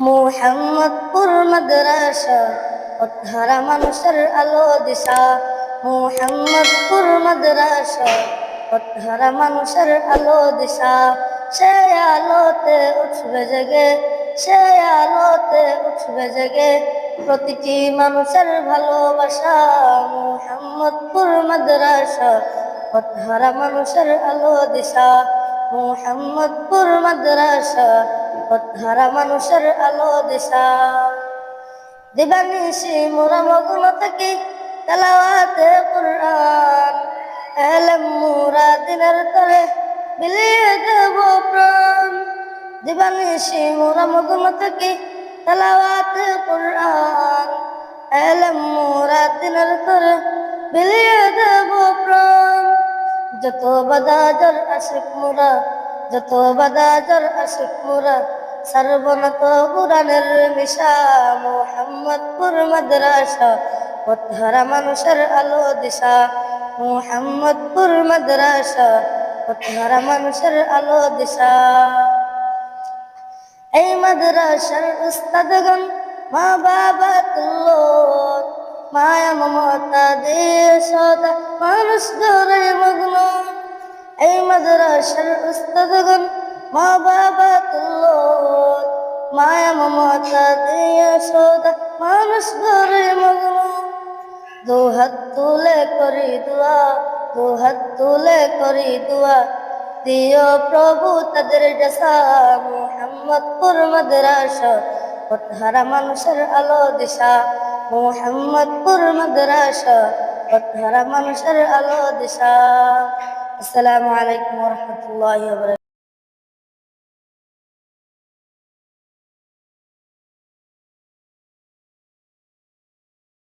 মোহাম্মদপুর মাদ্রাসা পথহারা মানুষের আলো দিশা। মোহাম্মদপুর মাদ্রাসা পথহারা মানুষের আলো দিশা। সে আলোতে উঠবে জেগে, সে আলোতে উঠবে জেগে। প্রতিটি মানুষের ভালোবাসা মোহাম্মদপুর মাদ্রাসা পথহারা মানুষের আলো দিশা। মোহাম্মদপুর মাদ্রাসা পথহারা মানুষের আলো দিশা। দিবানিশি মোরা মগ্ন থাকি তেলাওয়াতে কুরআন। এলম মোরা দিনের তরে বিলিয়ে দেব প্রাণ। দিবানিশি মোরা মগ্ন থাকি তেলাওয়াতে কুরআন। এলম মোরা দিনের তরে বিলিয়ে দেব যত বাদাজর আশিক মোরা, যত বাদাজর আশিক মোরা সর্বনত কুরানের মিশা, মোহাম্মদপুর মাদ্রাসা, পথহারা মানুষের আলো দিশা, মোহাম্মদপুর মাদ্রাসা, পথহারা মানুষের আলো দিশা। এই মাদ্রাসার উস্তাদগণ মা বাবা তুল্য মায়া মমতা দিয়ে সদা মানুষ ধরে মগ্ন। এই মাদ্রাসার উস্তাদগণ, মা বাবা তুল্য মায়া মমতা দিয়ে সদা মানুষ ধরে মগ্ন। দু হাত তুলে করি দুয়া, দু হাত তুলে করি দুয়া। দিও প্রভু তাদের ডসা, মোহাম্মদপুর মাদ্রাসা পথহারা মানুষের আলো দিশা। মোহাম্মদপুর মাদ্রাসা পথহারা মানুষের আলো দিশা আসসালামু আলাইকুম রহমতুল্লাহ